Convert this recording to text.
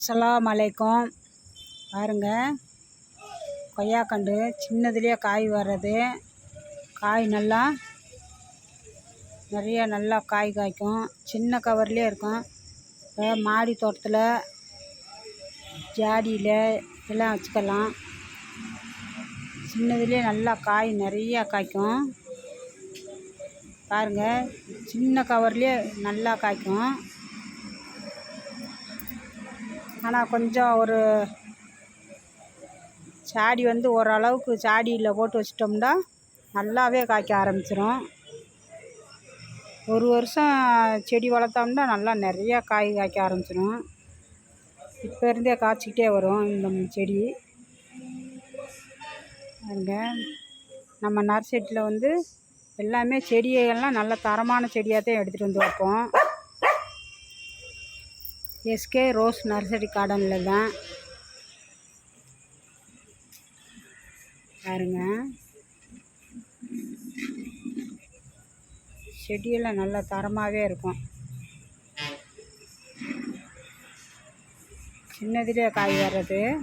அஸ்ஸலாமு அலைக்கும். பாருங்கள் கொய்யாக்கண்டு சின்னதுலேயே காய் வர்றது. காய் நல்லா நிறைய நல்லா காய் காய்க்கும். சின்ன கவர்லேயே இருக்கும். இப்போ மாடி தோட்டத்தில் ஜாடியில் எல்லாம் வச்சுக்கலாம். சின்னதுலேயே நல்லா காய் நிறையா காய்க்கும். பாருங்கள் சின்ன கவர்லேயே நல்லா காய்க்கும். ஆனால் கொஞ்சம் ஒரு சாடி வந்து ஓரளவுக்கு சாடியில் போட்டு வச்சிட்டோம்னா நல்லாவே காய்க்க ஆரம்பிச்சிரும். ஒரு வருஷம் செடி வளர்த்தோம்னா நல்லா நிறையா காய் காய்க்க ஆரம்பிச்சிரும். இப்போ இருந்தே காய்ச்சிக்கிட்டே வரும் இந்த செடி. பாருங்க நம்ம நர்சரியில் வந்து எல்லாமே செடியெல்லாம் நல்ல தரமான செடியாக தான் எடுத்துகிட்டு வந்து வைப்போம். எஸ்கே ரோஸ் நர்சரி கார்டனில் தான். பாருங்க. செடியெல்லாம் நல்ல தரமாகவே இருக்கும். சின்னதிலே காய் வர்றது.